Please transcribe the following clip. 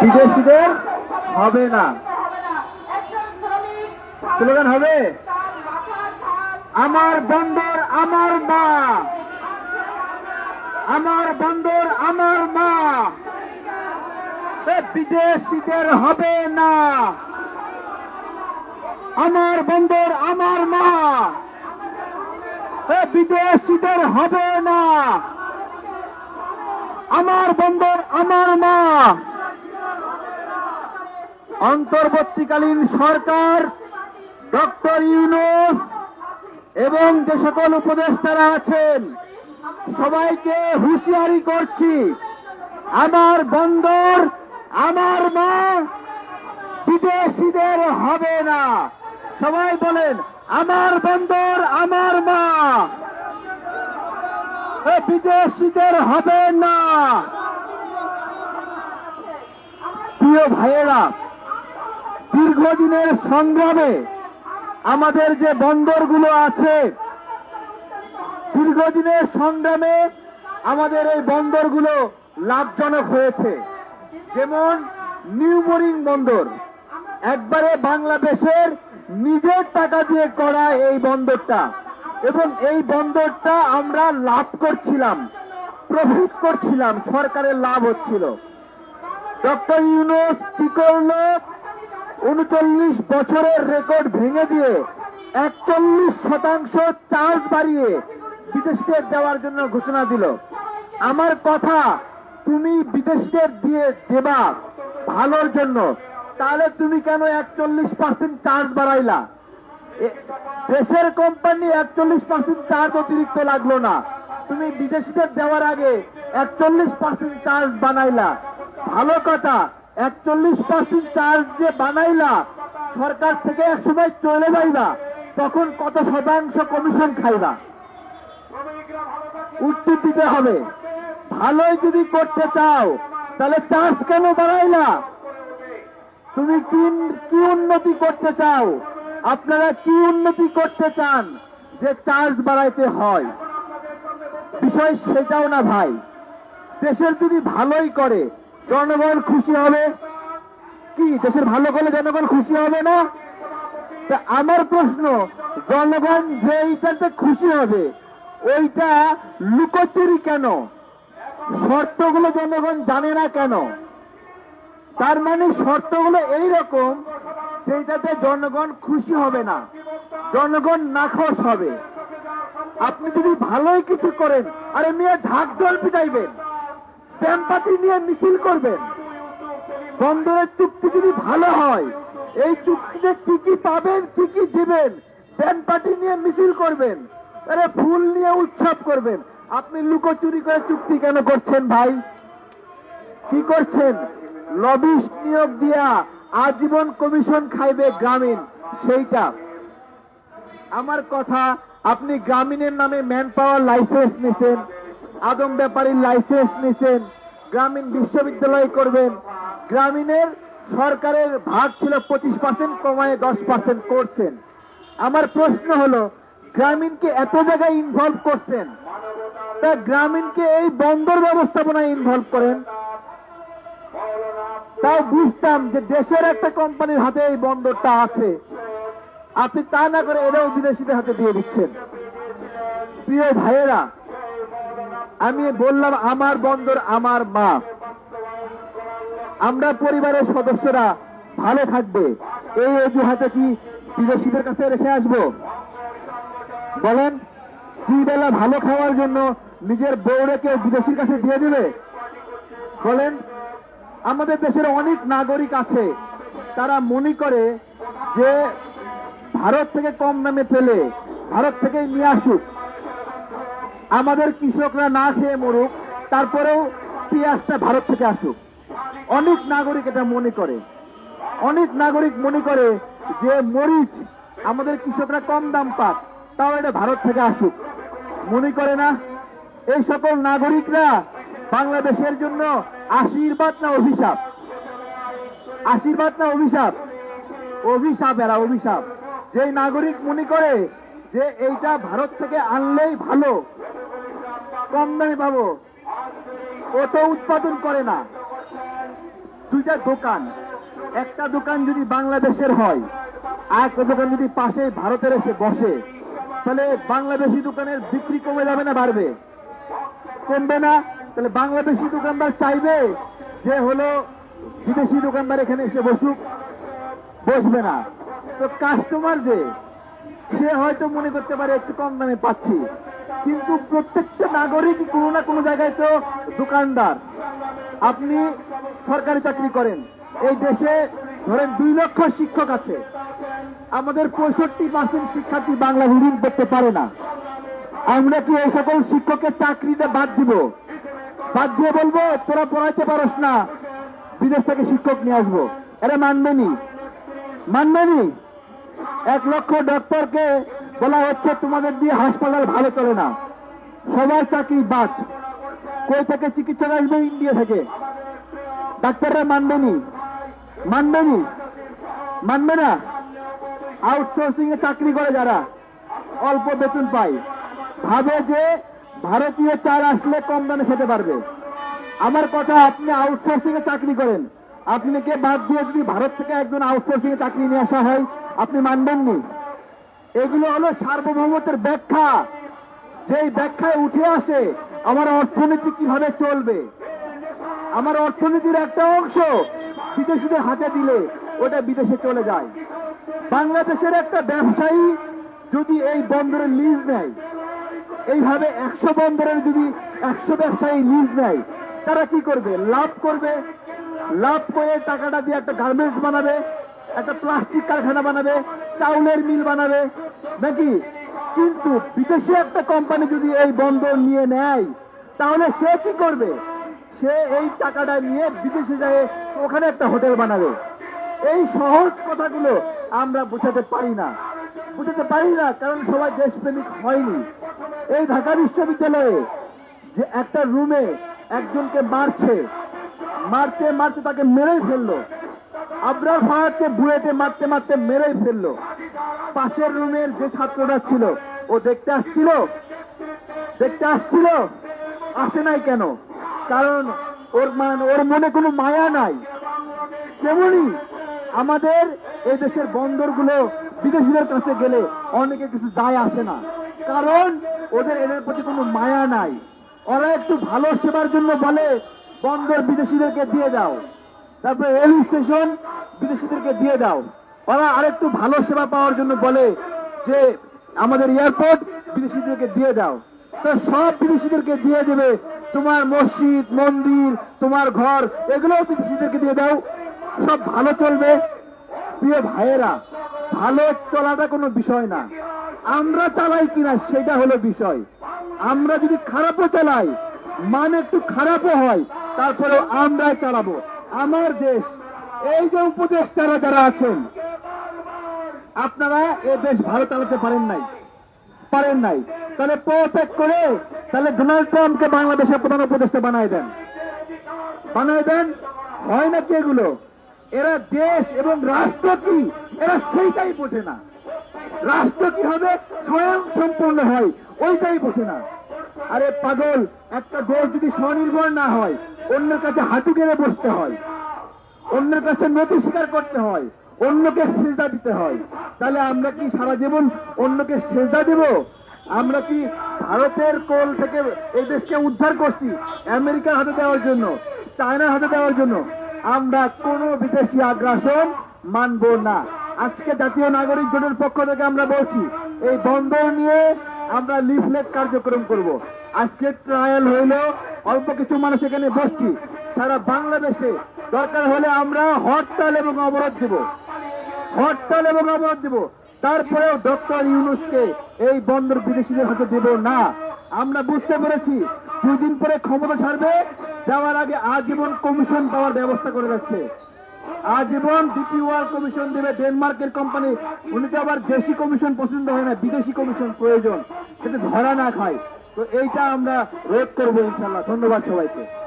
বিদেশিদের হবে না। স্লোগান হবে, আমার বন্দর, আমার মা। আমার বন্দর, আমার মা। বিদেশিদের হবে না। আমার বন্দর, আমার মা। বিদেশিদের হবে না। আমার বন্দর, আমার মা। অন্তর্বর্তীকালীন সরকার, ডক্টর ইউনুস এবং যে সকল উপদেষ্টারা আছেন, সবাইকে হুঁশিয়ারি করছি, আমার বন্দর, আমার মা বিদেশিদের হবে না। সবাই বলেন, আমার বন্দর, আমার মা। বিদেশিদের হবে না। প্রিয় ভাইয়েরা দীর্ঘদিনের সংগ্রামে আমাদের যে বন্দরগুলো আছে, দীর্ঘদিনের সংগ্রামে আমাদের এই বন্দরগুলো লাভজনক হয়েছে। যেমন নিউ মোরিং বন্দর, একবারে বাংলাদেশের নিজের টাকা দিয়ে করা এই বন্দরটা এবং এই বন্দরটা আমরা লাভ করছিলাম প্রফিট করছিলাম, সরকারের লাভ হচ্ছিল। ডক্টর ইউনুস কি করল? উনচল্লিশ বছরের রেকর্ড ভেঙে দিয়ে একচল্লিশ শতাংশ চার্জ বাড়িয়ে বিদেশিদের দেওয়ার জন্য ঘোষণা দিল। আমার কথা তুমি বিদেশিদের দিয়ে দেবা ভালোর জন্য, তাহলে তুমি কেন একচল্লিশ পার্সেন্ট চার্জ বাড়াইলা? দেশের কোম্পানি একচল্লিশ পার্সেন্ট চার্জ অতিরিক্ত লাগল না। তুমি বিদেশিদের দেওয়ার আগে একচল্লিশ পার্সেন্ট চার্জ বানাইলা। ভালো কথা একচল্লিশ পার্সেন্ট চার্জ যে বানাইলা, সরকার থেকে এক সময় চলে যাইবা, তখন কত শতাংশ কমিশন খাইবা? উত্তর দিতে হবে। ভালোই যদি করতে চাও, তাহলে চার্জ কেন বাড়াইলা? তুমি কি কি উন্নতি করতে চাও? আপনারা কি উন্নতি করতে চান যে চার্জ বাড়াইতে হয়? বিষয় সেটাও না ভাই। দেশের যদি ভালোই করে জনগণ খুশি হবে। কি, দেশের ভালো করলে জনগণ খুশি হবে না? তা আমার প্রশ্ন, জনগণ যেইটাতে খুশি হবে, ওইটা লুকোচুরি কেন? শর্তগুলো জনগণ জানে না কেন? তার মানে শর্তগুলো এই রকম যেটাতে জনগণ খুশি হবে না, জনগণ নাখোশ হবে। আপনি যদি ভালোই কিছু করেন, আরে মেয়ে, ঢাক ঢোল পিটাইবেন। ব্যাম্পাতি নিয়ে মিছিল করবেন বন্দরের চুক্তি যদি ভালো হয়, এই চুক্তিতে কি কি পাবেন, কি কি দিবেন ব্যান্ড পার্টি নিয়ে মিছিল করবেন। আরে ফুল নিয়ে উৎসব করবেন। আপনি লুকোচুরি করে চুক্তি কেন করছেন ভাই? কি করছেন? লবিস্ট নিয়োগ দিয়া আজীবন কমিশন খাইবে গ্রামীণ, সেইটা। আমার কথা, আপনি গ্রামীণের নামে ম্যান পাওয়ার লাইসেন্স নিছেন। আদম ব্যাপারীর লাইসেন্স নিছেন, গ্রামীণ বিশ্ববিদ্যালয় করবেন। গ্রামীণের সরকারের ভাগ ছিল পঁচিশ পার্সেন্ট কমায় দশ পার্সেন্ট করছেন। আমার প্রশ্ন হলো, গ্রামীণকে এত জায়গায় ইনভলভ করছেন? তা গ্রামীণকে এই বন্দর ব্যবস্থাপনায় ইনভলভ করেন? তাও বুঝতাম যে দেশের একটা কোম্পানির হাতে এই বন্দরটা আছে। আপনি তা না করে এরাও বিদেশিদের হাতে দিয়ে দিচ্ছেন। প্রিয় ভাইয়েরা আমি বললাম, আমার বন্দর আমার মা। আমরা পরিবারের সদস্যরা ভালো থাকবে। এই অজুহাতে কি বিদেশিদের কাছে রেখে আসব? বলেন দুই বেলা ভালো খাওয়ার জন্য নিজের বউরে কেউ বিদেশির কাছে দিয়ে দিবে? বলেন, আমাদের দেশের অনেক নাগরিক আছে, তারা মনে করে যে ভারত থেকে কম দামে পেলে ভারত থেকেই নিয়ে আসুক। আমাদের কৃষকরা না খেয়ে মরুক, তারপরেও পেঁয়াজটা ভারত থেকে আসুক। অনেক নাগরিক এটা মনে করে। অনেক নাগরিক মনে করে যে মরিচ আমাদের কৃষকরা কম দাম পাক, তাও এটা ভারত থেকে আসুক। মনে করে না? এই সকল নাগরিকরা বাংলাদেশের জন্য আশীর্বাদ না অভিশাপ? আশীর্বাদ না অভিশাপ? অভিশাপ এরা, অভিশাপ। যে নাগরিক মনে করে যে এইটা ভারত থেকে আনলেই ভালো কম দামে পাবো ও তো উৎপাদন করে না। দুইটা দোকান। একটা দোকান যদি বাংলাদেশের হয়, আর একটা দোকান যদি পাশে ভারতের এসে বসে, তাহলে বাংলাদেশি দোকানের বিক্রি কমে যাবে না, বাড়বে। কমবে না, তাহলে বাংলাদেশি দোকানদার চাইবে যে হলো বিদেশি দোকানদার এখানে এসে বসুক, বসবে না। তো কাস্টমার যে, সে হয়তো মনে করতে পারে একটু কম দামে পাচ্ছি। কিন্তু প্রত্যেকটা নাগরিক কোনো না কোনো জায়গায় তো দোকানদার। আপনি সরকারি চাকরি করেন। এই দেশে ধরেন দুই লক্ষ শিক্ষক আছে। আমাদের পঁয়ষট্টি পার্সেন্ট শিক্ষার্থী বাংলা রিডিং করতে পারে না। আমরা কি এই সকল শিক্ষকের চাকরিতে বাদ দিব? বাদ দিয়ে বলব, তোরা পড়াইতে পারস না। বিদেশ থেকে শিক্ষক নিয়ে আসব। এরা মানবেনি মানবেনি এক লক্ষ ডক্টরকে বলা হচ্ছে তোমাদের দিয়ে হাসপাতাল ভালো চলে না। সবার চাকরি বাদ। কই থেকে চিকিৎসক আসবে ইন্ডিয়া থেকে? ডাক্তাররা মানবেনি মানবেনি মানবে না? আউটসোর্সিং এ চাকরি করে যারা, অল্প বেতন পায়। ভাবে যে ভারতীয় চাল আসলে কম দামে খেতে পারবে। আমার কথা, আপনি আউটসোর্সিং এ চাকরি করেন। আপনি কে বাদ দিয়ে যদি ভারত থেকে একজন আউটসোর্সিং এ চাকরি নিয়ে আসা হয়, আপনি মানবেননি এগুলো হলো সার্বভৌমত্বের ব্যাখ্যা। যেই ব্যাখ্যায় উঠে আসে, আমার অর্থনীতি কীভাবে চলবে? আমার অর্থনীতির একটা অংশ বিদেশিদের হাতে দিলে ওটা বিদেশে চলে যায়। বাংলাদেশের একটা ব্যবসায়ী যদি এই বন্দরের লিজ নেয়, এইভাবে একশো বন্দরের যদি একশো ব্যবসায়ী লিজ নেয়, তারা কি করবে? লাভ করবে। লাভ করে টাকাটা দিয়ে একটা গার্মেন্টস বানাবে, একটা প্লাস্টিক কারখানা বানাবে চাউলের মিল বানাবে? নাকি? কিন্তু বিদেশি একটা কোম্পানি যদি এই বন্দর নিয়ে নেয়, তাহলে সে কি করবে? সে এই টাকাটা নিয়ে বিদেশে যায়, ওখানে একটা হোটেল বানাবে। এই সহজ কথাগুলো আমরা বোঝাতে পারি না। বুঝতে পারি না, কারণ সবাই দেশপ্রেমিক হয়নি। এই ঢাকা বিশ্ববিদ্যালয়ে যে একটা রুমে একজনকে মারছে, মারতে মারতে তাকে মেরেই ফেলল। আবরার ফাহাদকে বুয়েটে মারতে মারতে মেরেই ফেলল। পাশের রুমের যে ছাত্রটা ছিল, ও দেখতে আসছিল? দেখতে আসছিল? আসে নাই কেন? কারণ ওর মানে ওর মনে কোনো মায়া নাই। তেমনি আমাদের এই দেশের বন্দরগুলো বিদেশিদের কাছে গেলে অনেকে কিছু যায় আসে না। কারণ ওদের এদের প্রতি কোনো মায়া নাই। ওরা একটু ভালো সেবার জন্য বলে, বন্দর বিদেশিদেরকে দিয়ে দাও। তারপরে রেল স্টেশন বিদেশিদেরকে দিয়ে দাও। ওরা আরেকটু ভালো সেবা পাওয়ার জন্য বলে যে, আমাদের এয়ারপোর্ট বিদেশিদেরকে দিয়ে দাও। তো সব বিদেশিদেরকে দিয়ে দেবে। তোমার মসজিদ, মন্দির, তোমার ঘর, এগুলোও বিদেশিদেরকে দিয়ে দাও। সব ভালো চলবে। প্রিয় ভাইয়েরা, ভালো চলাটা কোনো বিষয় না। আমরা চালাই কিনা সেটা হলো বিষয়। আমরা যদি খারাপও চালাই, মান একটু খারাপও হয়, তারপরেও আমরাই চালাবো। আমার দেশ, এই যে উপদেষ্টারা যারা আছেন, আপনারা এ দেশ ভালো চালাতে পারেন নাই পারেন নাই। তাহলে পদত্যাগ করে, তাহলে ডোনাল্ড ট্রাম্পকে বাংলাদেশের প্রধান উপদেষ্টা বানায় দেন। বানায় দেন? হয় নাকি এগুলো? এরা দেশ এবং রাষ্ট্র কি? এরা সেইটাই বোঝে না। রাষ্ট্র কি হবে? স্বয়ং সম্পূর্ণ হয়, ওইটাই বোঝে না। আরে পাগল, একটা দেশ যদি স্বনির্ভর না হয় অন্যের কাছে হাঁটু গেড়ে বসতে হয়। অন্যের কাছে নথি স্বীকার করতে হয়। অন্যকে সেজদা দিতে হয়। তাহলে আমরা কি সারা জীবন অন্যকে সেজদা দেব? আমরা কি ভারতের কোল থেকে এই দেশকে উদ্ধার করছি? আমেরিকার হাতে দেওয়ার জন্য, চায়নার হাতে দেওয়ার জন্য। আমরা কোনো বিদেশি আগ্রাসন মানব না। আজকে জাতীয় নাগরিক জোটের পক্ষ থেকে আমরা বলছি, এই বন্দর নিয়ে আমরা লিফলেট কার্যক্রম করব। আজকে ট্রায়াল হইল, অল্প কিছু মানুষ এখানে বসছি। সারা বাংলাদেশে দরকার হলে আমরা হরতাল এবং অবরোধ দেব। হরতাল এবং অবরোধ দেব। তারপরেও ডক্টর ইউনুসকে এই বন্দর বিদেশিদের হাতে দেব না। আমরা বুঝতে পেরেছি, দুই দিন পরে ক্ষমতা ছাড়বে, যাওয়ার আগে আজীবন কমিশন পাওয়ার ব্যবস্থা করে যাচ্ছে। আজীবন ডিপি ওয়ার্ল্ড কমিশন দেবে, ডেনমার্কের কোম্পানি, উনি তো আবার দেশি কমিশন পছন্দ হয় না, বিদেশি কমিশন প্রয়োজন। যাতে ধরা না খায়। তো এইটা আমরা রোধ করব ইনশাল্লাহ। ধন্যবাদ সবাইকে।